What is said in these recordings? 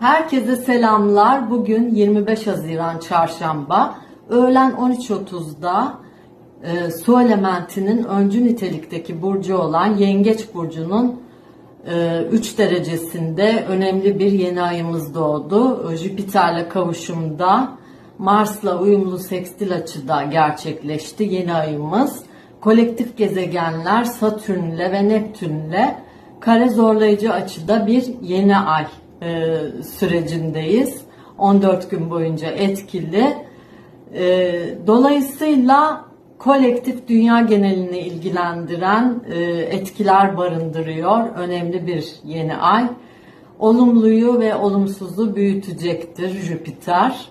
Herkese selamlar. Bugün 25 Haziran Çarşamba. Öğlen 13.30'da e, su elementinin öncü nitelikteki burcu olan Yengeç Burcu'nun 3 derecesinde önemli bir yeni ayımız doğdu. E, Jüpiter'le kavuşumda Mars'la uyumlu sekstil açıda gerçekleşti yeni ayımız. Kolektif gezegenler Satürn'le ve Neptün'le kare zorlayıcı açıda bir yeni ay e, sürecindeyiz. 14 gün boyunca etkili. E, dolayısıyla kolektif dünya genelini ilgilendiren e, etkiler barındırıyor. Önemli bir yeni ay. Olumluyu ve olumsuzu büyütecektir Jüpiter.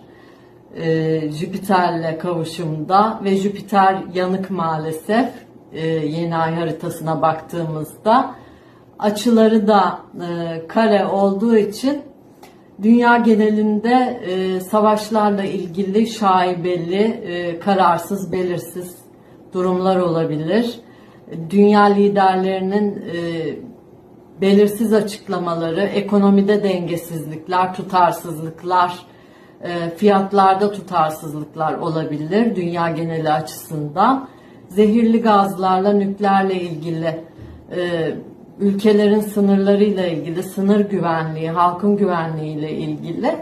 E, Jüpiter'le kavuşumda ve Jüpiter yanık maalesef e, yeni ay haritasına baktığımızda açıları da e, kare olduğu için dünya genelinde e, savaşlarla ilgili şaibeli, e, kararsız, belirsiz durumlar olabilir. Dünya liderlerinin e, belirsiz açıklamaları, ekonomide dengesizlikler, tutarsızlıklar, e, fiyatlarda tutarsızlıklar olabilir dünya geneli açısından. Zehirli gazlarla, nükleerle ilgili e, ülkelerin sınırlarıyla ilgili, sınır güvenliği, halkın güvenliğiyle ilgili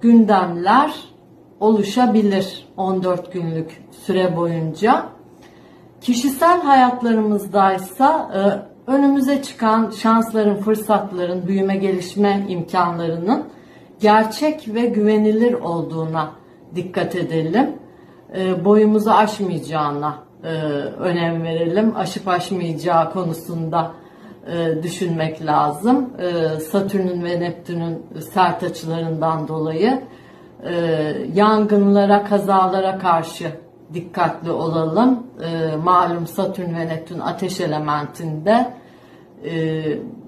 gündemler oluşabilir 14 günlük süre boyunca. Kişisel hayatlarımızdaysa e, önümüze çıkan şansların, fırsatların, büyüme gelişme imkanlarının gerçek ve güvenilir olduğuna dikkat edelim. E, boyumuzu aşmayacağına e, önem verelim. Aşıp aşmayacağı konusunda e, düşünmek lazım. E, Satürn'ün ve Neptün'ün sert açılarından dolayı e, yangınlara, kazalara karşı dikkatli olalım. Malum Satürn ve Neptün ateş elementinde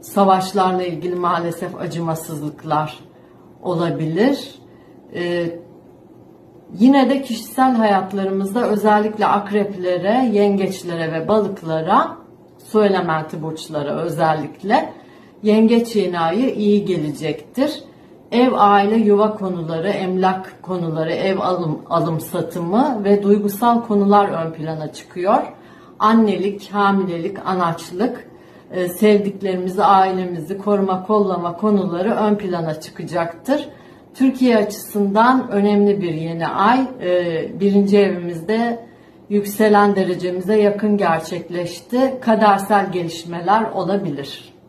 savaşlarla ilgili maalesef acımasızlıklar olabilir. Yine de kişisel hayatlarımızda özellikle akreplere, yengeçlere ve balıklara su elementi burçlara özellikle yengeç yeni ayı iyi gelecektir. Ev, aile, yuva konuları, emlak konuları, ev alım, alım satımı ve duygusal konular ön plana çıkıyor. Annelik, hamilelik, anaçlık, e, sevdiklerimizi, ailemizi koruma, kollama konuları ön plana çıkacaktır. Türkiye açısından önemli bir yeni ay. E, birinci evimizde yükselen derecemize yakın gerçekleşti. Kadersel gelişmeler olabilir.